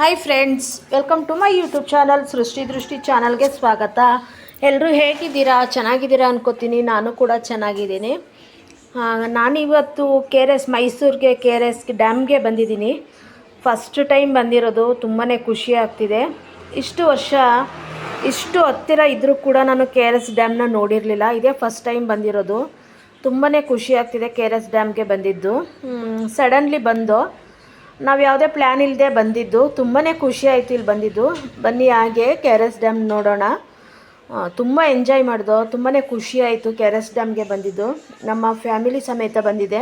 Hi friends welcome to my YouTube channel Srishti Drishti ಚಾನಲ್ಗೆ ಸ್ವಾಗತ. ಎಲ್ಲರೂ ಹೇಗಿದ್ದೀರಾ? ಚೆನ್ನಾಗಿದ್ದೀರಾ ಅನ್ಕೋತೀನಿ. ನಾನು ಕೂಡ ಚೆನ್ನಾಗಿದ್ದೀನಿ. ನಾನಿವತ್ತು ಕೆ ಆರ್ ಎಸ್ ಮೈಸೂರಿಗೆ ಕೆ ಆರ್ ಎಸ್ ಡ್ಯಾಮ್ಗೆ ಬಂದಿದ್ದೀನಿ. ಫಸ್ಟ್ ಟೈಮ್ ಬಂದಿರೋದು ತುಂಬಾ ಖುಷಿ ಆಗ್ತಿದೆ. ಇಷ್ಟು ವರ್ಷ, ಇಷ್ಟು ಹತ್ತಿರ ಇದ್ದರೂ ಕೂಡ ನಾನು ಕೆ ಆರ್ ಎಸ್ ಡ್ಯಾಮ್ನ ನೋಡಿರಲಿಲ್ಲ. ಇದೇ ಫಸ್ಟ್ ಟೈಮ್ ಬಂದಿರೋದು. ತುಂಬಾ ಖುಷಿ ಆಗ್ತಿದೆ ಕೆ ಆರ್ ಎಸ್ ಡ್ಯಾಮ್ಗೆ ಬಂದಿದ್ದು. ಸಡನ್ಲಿ ಬಂದು ನಾವು ಯಾವುದೇ ಪ್ಲ್ಯಾನ್ ಇಲ್ಲದೆ ಬಂದಿದ್ದು ತುಂಬಾ ಖುಷಿ ಆಯಿತು ಇಲ್ಲಿ ಬಂದಿದ್ದು. ಬನ್ನಿ ಹಾಗೆ ಕೆ ಆರ್ ಎಸ್ ಡ್ಯಾಮ್ ನೋಡೋಣ ತುಂಬ ಎಂಜಾಯ್ ಮಾಡಿದೋ ತುಂಬಾ ಖುಷಿ ಆಯಿತು ಕೆ ಆರ್ ಎಸ್ ಡ್ಯಾಮ್ಗೆ ಬಂದಿದ್ದು. ನಮ್ಮ ಫ್ಯಾಮಿಲಿ ಸಮೇತ ಬಂದಿದೆ.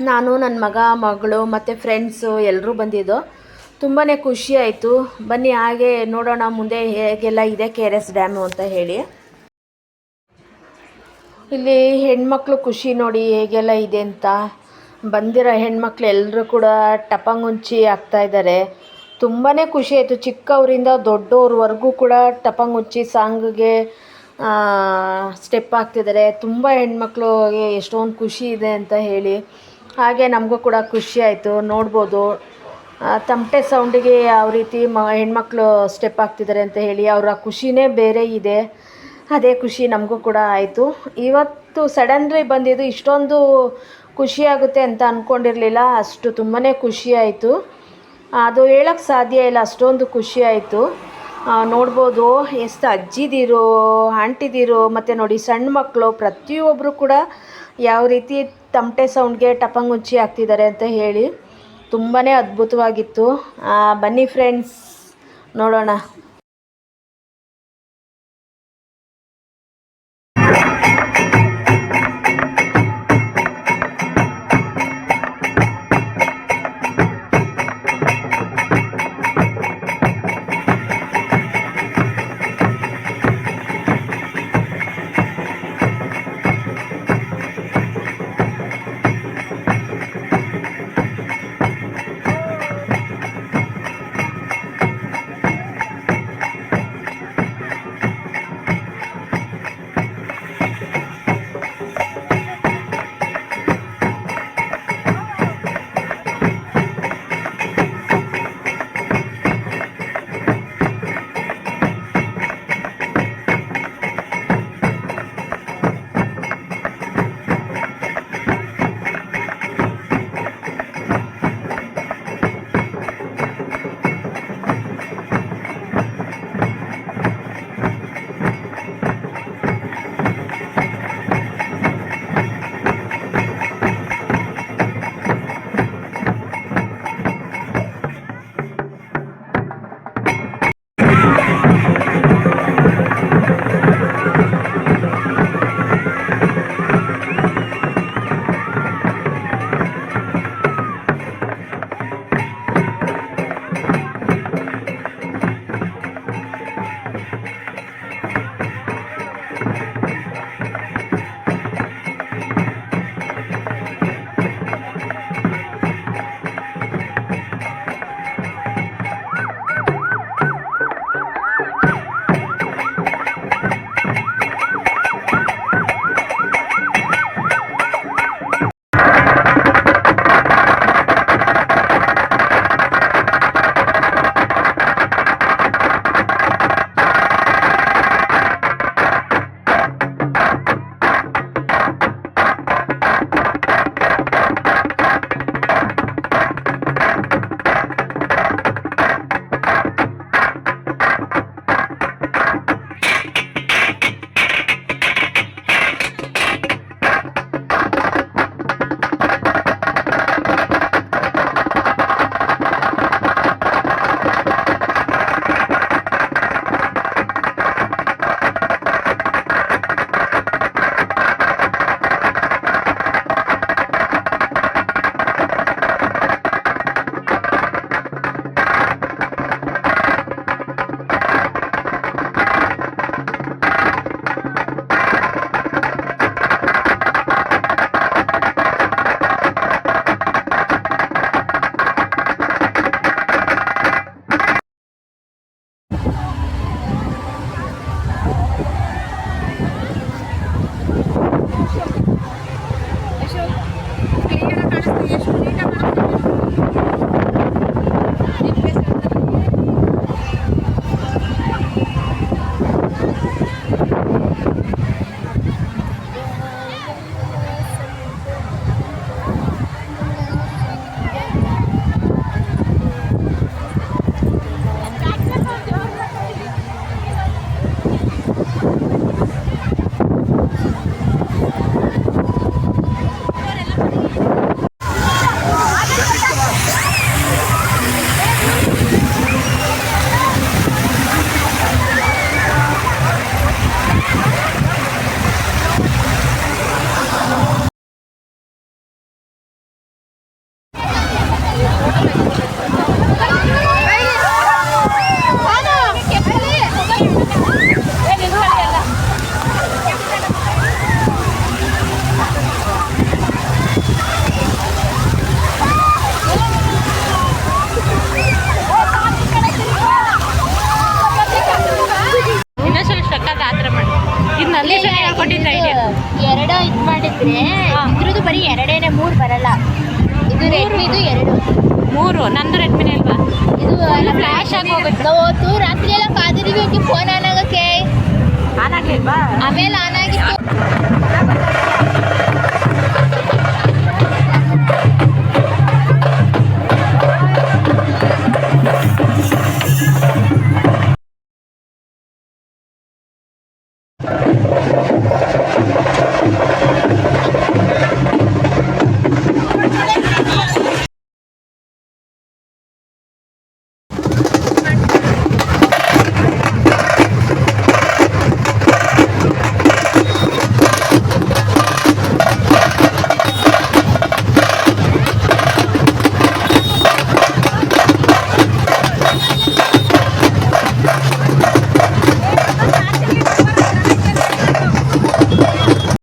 ನಾನು ನನ್ನ ಮಗ, ಮಗಳು ಮತ್ತು ಫ್ರೆಂಡ್ಸು ಎಲ್ಲರೂ ಬಂದಿದ್ದು. ತುಂಬಾ ಖುಷಿ ಆಯಿತು. ಬನ್ನಿ ಹಾಗೆ ನೋಡೋಣ ಮುಂದೆ ಹೇಗೆಲ್ಲ ಇದೆ ಕೆ ಆರ್ ಎಸ್ ಡ್ಯಾಮು ಅಂತ ಹೇಳಿ. ಇಲ್ಲಿ ಹೆಣ್ಮಕ್ಳು ಖುಷಿ ನೋಡಿ ಹೇಗೆಲ್ಲ ಇದೆ ಅಂತ. ಬಂದಿರೋ ಹೆಣ್ಮಕ್ಳು ಎಲ್ಲರೂ ಕೂಡ ಟಪಂಗುಂಚಿ ಆಗ್ತಾ ಇದ್ದಾರೆ. ತುಂಬಾ ಖುಷಿ ಆಯಿತು. ಚಿಕ್ಕವರಿಂದ ದೊಡ್ಡವ್ರವರೆಗೂ ಕೂಡ ಟಪಂಗುಂಚಿ ಸಾಂಗ್ಗೆ ಸ್ಟೆಪ್ ಆಗ್ತಿದ್ದಾರೆ. ತುಂಬ ಹೆಣ್ಮಕ್ಳಿಗೆ ಎಷ್ಟೊಂದು ಖುಷಿ ಇದೆ ಅಂತ ಹೇಳಿ. ಹಾಗೆ ನಮಗೂ ಕೂಡ ಖುಷಿ ಆಯಿತು. ನೋಡ್ಬೋದು. ತಮಟೆ ಸೌಂಡಿಗೆ ಯಾವ ರೀತಿ ಮ, ಹೆಣ್ಮಕ್ಳು ಸ್ಟೆಪ್ ಆಗ್ತಿದ್ದಾರೆ ಅಂತ ಹೇಳಿ ಅವರ ಖುಷಿನೇ ಬೇರೆ ಇದೆ. ಅದೇ ಖುಷಿ ನಮಗೂ ಕೂಡ ಆಯಿತು. ಇವತ್ತು ಸಡನ್ಲಿ ಬಂದಿದ್ದು ಇಷ್ಟೊಂದು ಖುಷಿ ಆಗುತ್ತೆ ಅಂತ ಅಂದ್ಕೊಂಡಿರಲಿಲ್ಲ ಅಷ್ಟು ತುಂಬಾ ಖುಷಿಯಾಯಿತು ಅದು ಹೇಳೋಕ್ಕೆ ಸಾಧ್ಯ ಇಲ್ಲ. ಅಷ್ಟೊಂದು ಖುಷಿ ಆಯಿತು. ನೋಡ್ಬೋದು. ಎಷ್ಟು ಅಜ್ಜಿದಿರು, ಆಂಟಿದಿರು, ಮತ್ತು ನೋಡಿ ಸಣ್ಣ ಮಕ್ಕಳು ಪ್ರತಿಯೊಬ್ಬರು ಕೂಡ ಯಾವ ರೀತಿ ತಮಟೆ ಸೌಂಡ್ಗೆ ಟಪಂಗುಂಚಿ ಆಗ್ತಿದ್ದಾರೆ ಅಂತ ಹೇಳಿ ತುಂಬಾ ಅದ್ಭುತವಾಗಿತ್ತು. ಬನ್ನಿ ಫ್ರೆಂಡ್ಸ್ ನೋಡೋಣ. ಮಾಡಿದ್ರೆ ಇದ್ರದ್ದು ಬರೀ ಎರಡೇನೆ ಮೂರು ಬರಲ್ಲ. ಇದು ರೆಡ್ಮಿದು ಎರಡು. ಮೂರು ನಂದು ರೆಡ್ಮಿನೇ ಅಲ್ವಾ? ಇದು ಫ್ಲಾಶ್ ಆಗಿ ಹೋಗುತ್ತೆ. ಹೋತು ಅವತ್ತು ರಾತ್ರಿ ಎಲ್ಲ ಕಾದಿದೀವಿ ಫೋನ್ ಆನ್ ಆಗಕ್ಕೆ. ಆನ್ ಆಗಿಲ್ವಾ ಆಮೇಲೆ ಆನ್ ಆಗಿತ್ತು.